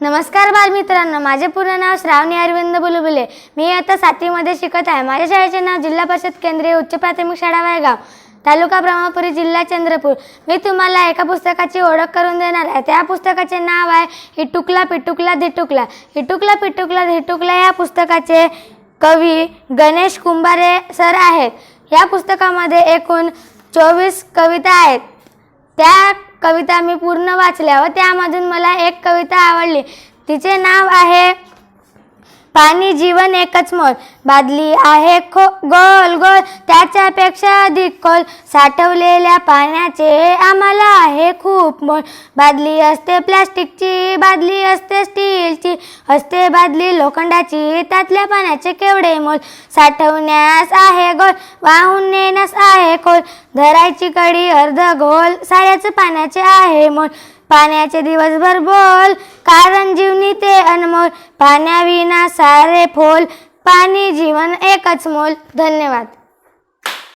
नमस्कार बालमित्रांनो माझे पूर्ण नाव श्रावणी अरविंद बुलबुले. मी आता सातवीमध्ये शिकत आहे. माझ्या शाळेचे नाव जिल्हा परिषद केंद्रीय उच्च प्राथमिक शाळा वायगाव तालुका ब्रह्मपुरी जिल्हा चंद्रपूर. मी तुम्हाला एका पुस्तकाची ओळख करून देणार आहे. त्या पुस्तकाचे नाव आहे हिटुकला पिटुकला धिटुकला. हिटुकला पिटुकला धिटुकला या पुस्तकाचे कवी गणेश कुंभारे सर आहेत. या पुस्तकामध्ये एकूण चोवीस कविता आहेत. त्या कविता मी पूर्ण वाचल्या व त्यामधून मला एक कविता आवडली. तिचे नाव आहे पाणी जीवन एकच मोल. बादली आहे खो गोल गोल. त्याच्यापेक्षा अधिक खोल. साठवलेल्या पाण्याचे आम्हाला आहे खूप मोल. बादली असते प्लास्टिकची बादली असते स्टीलची. असते बादली लोखंडाची त्यातल्या पाण्याचे केवढे मोल. साठवण्यास आहे गोल. वाहून नेण्यास आहे खोल. धरायची कडी अर्ध गोल साऱ्याच पाण्याचे आहे मोल. पाण्याचे दिवसभर बोल कारण जीवनी ते अनमोल. पाण्याविना सारे फोल पाणी जीवन एकच मोल. धन्यवाद.